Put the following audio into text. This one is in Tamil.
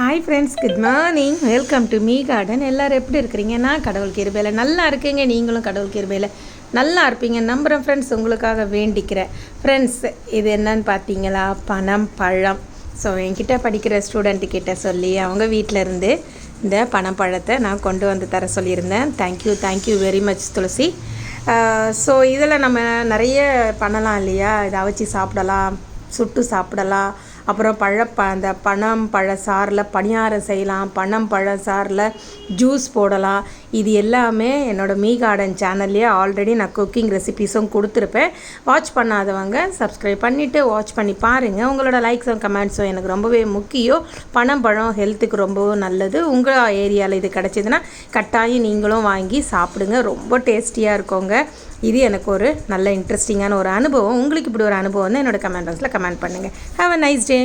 Hi friends good morning welcome to me garden எல்லோரும் எப்படி இருக்கிறீங்க? நான் கடவுள் கிருபையில் நல்லா இருக்கீங்க. நீங்களும் கடவுள் கிருபையில் நல்லா இருப்பீங்க. நம்புகிறேன் ஃப்ரெண்ட்ஸ் உங்களுக்காக வேண்டிக்கிறேன். ஃப்ரெண்ட்ஸ் இது என்னன்னு பார்த்தீங்களா? பணம் பழம். ஸோ என்கிட்ட படிக்கிற ஸ்டூடெண்ட்டுக்கிட்ட சொல்லி அவங்க வீட்டில் இருந்து இந்த பணம் பழத்தை நான் கொண்டு வந்து தர சொல்லியிருந்தேன். Thank you thank you very much Tulasi. Uh, so இதில் நம்ம நிறைய பண்ணலாம் இல்லையா? இதை அவிச்சு சாப்பிடலாம் சுட்டு சாப்பிடலாம். அப்புறம் பழ ப அந்த பனம் பழ சாறில் பணியாரம் செய்யலாம் பனம் பழ சாறில் ஜூஸ் போடலாம். இது எல்லாமே என்னோடய மீ கார்டன் சேனல்லையே ஆல்ரெடி நான் குக்கிங் ரெசிபீஸும் கொடுத்துருப்பேன். வாட்ச் பண்ணாதவங்க சப்ஸ்கிரைப் பண்ணிவிட்டு வாட்ச் பண்ணி பாருங்கள் உங்களோட லைக்ஸும் கமெண்ட்ஸும் எனக்கு ரொம்பவே முக்கியம். பனம் பழம் ஹெல்த்துக்கு ரொம்பவும் நல்லது. உங்கள் ஏரியாவில் இது கிடச்சிதுன்னா கட்டாயம் நீங்களும் வாங்கி சாப்பிடுங்க. ரொம்ப டேஸ்டியாக இருக்கோங்க. இது எனக்கு ஒரு நல்ல இன்ட்ரெஸ்டிங்கான ஒரு அனுபவம். உங்களுக்கு இப்படி ஒரு அனுபவம் வந்து என்னோடய கமெண்ட் பாக்ஸில் கமெண்ட் பண்ணுங்கள் ஹாவ் அ நைஸ் டே